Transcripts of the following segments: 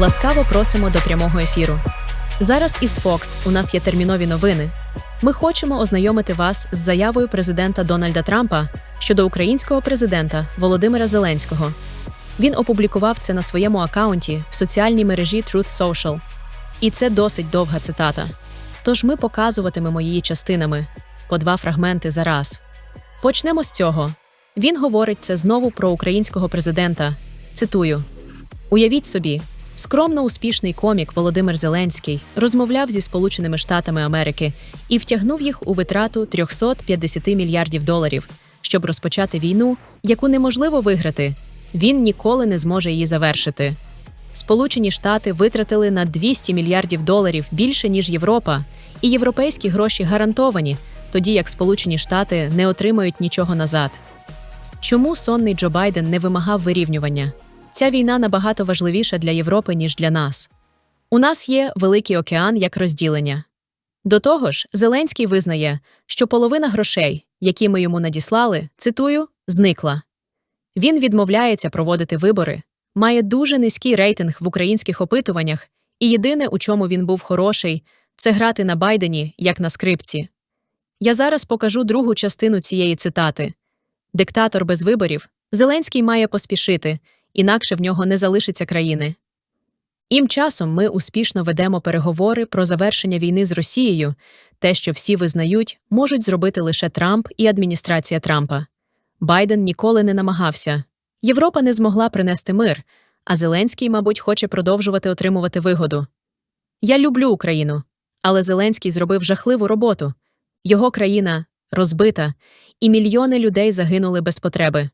Ласкаво просимо до прямого ефіру. Зараз із Fox у нас є термінові новини. Ми хочемо ознайомити вас з заявою президента Дональда Трампа щодо українського президента Володимира Зеленського. Він опублікував це на своєму акаунті в соціальній мережі Truth Social. І це досить довга цитата. Тож ми показуватимемо її частинами по два фрагменти за раз. Почнемо з цього. Він говорить це знову про українського президента. Цитую: Уявіть собі, скромно успішний комік Володимир Зеленський розмовляв зі Сполученими Штатами Америки і втягнув їх у витрату 350 мільярдів доларів, щоб розпочати війну, яку неможливо виграти. Він ніколи не зможе її завершити. Сполучені Штати витратили на 200 мільярдів доларів більше ніж Європа, і європейські гроші гарантовані, тоді як Сполучені Штати не отримають нічого назад. Чому сонний Джо Байден не вимагав вирівнювання? Ця війна набагато важливіша для Європи, ніж для нас. У нас є Великий океан як розділення. До того ж, Зеленський визнає, що половина грошей, які ми йому надіслали, цитую, зникла. Він відмовляється проводити вибори, має дуже низький рейтинг в українських опитуваннях, і єдине, у чому він був хороший, це грати на Байдені як на скрипці. Я зараз покажу другу частину цієї цитати. Диктатор без виборів Зеленський має поспішити, інакше в нього не залишиться країни. Ім часом ми успішно ведемо переговори про завершення війни з Росією, те, що всі визнають, можуть зробити лише Трамп і адміністрація Трампа. Байден ніколи не намагався. Європа не змогла принести мир, а Зеленський, мабуть, хоче продовжувати отримувати вигоду. Я люблю Україну, але Зеленський зробив жахливу роботу. Його країна розбита, і мільйони людей загинули без потреби.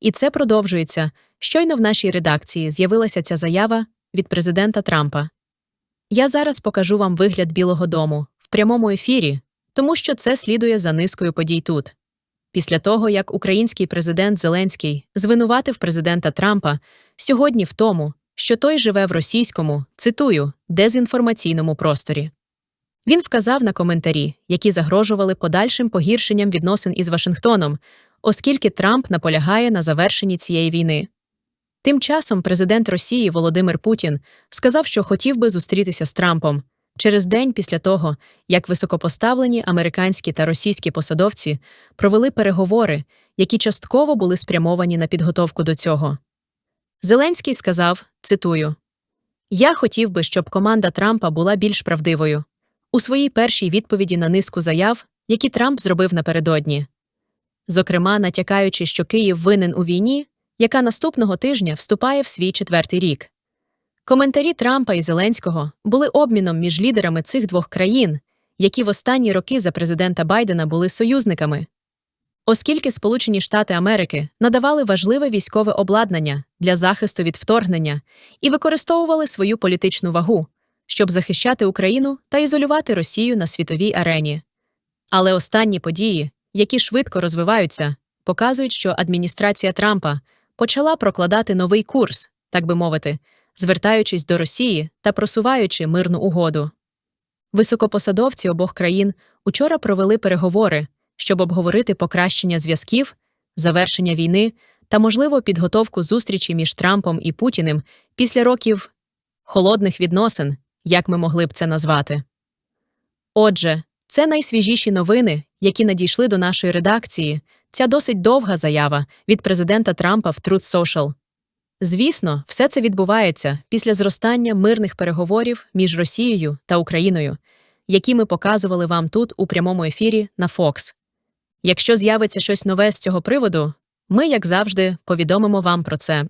І це продовжується. Щойно в нашій редакції з'явилася ця заява від президента Трампа. Я зараз покажу вам вигляд Білого Дому в прямому ефірі, тому що це слідує за низкою подій тут. Після того, як український президент Зеленський звинуватив президента Трампа сьогодні в тому, що той живе в російському, цитую, дезінформаційному просторі. Він вказав на коментарі, які загрожували подальшим погіршенням відносин із Вашингтоном, оскільки Трамп наполягає на завершенні цієї війни. Тим часом президент Росії Володимир Путін сказав, що хотів би зустрітися з Трампом через день після того, як високопоставлені американські та російські посадовці провели переговори, які частково були спрямовані на підготовку до цього. Зеленський сказав цитую: Я хотів би, щоб команда Трампа була більш правдивою у своїй першій відповіді на низку заяв, які Трамп зробив напередодні. Зокрема, натякаючи, що Київ винен у війні, яка наступного тижня вступає в свій четвертий рік. Коментарі Трампа і Зеленського були обміном між лідерами цих двох країн, які в останні роки за президента Байдена були союзниками. Оскільки Сполучені Штати Америки надавали важливе військове обладнання для захисту від вторгнення і використовували свою політичну вагу, щоб захищати Україну та ізолювати Росію на світовій арені. Але останні події, які швидко розвиваються, показують, що адміністрація Трампа почала прокладати новий курс, так би мовити, звертаючись до Росії та просуваючи мирну угоду. Високопосадовці обох країн учора провели переговори, щоб обговорити покращення зв'язків, завершення війни та, можливо, підготовку зустрічі між Трампом і Путіним після років холодних відносин, як ми могли б це назвати. Отже, це найсвіжіші новини, які надійшли до нашої редакції. Ця досить довга заява від президента Трампа в Truth Social. Звісно, все це відбувається після зростання мирних переговорів між Росією та Україною, які ми показували вам тут у прямому ефірі на Fox. Якщо з'явиться щось нове з цього приводу, ми, як завжди, повідомимо вам про це.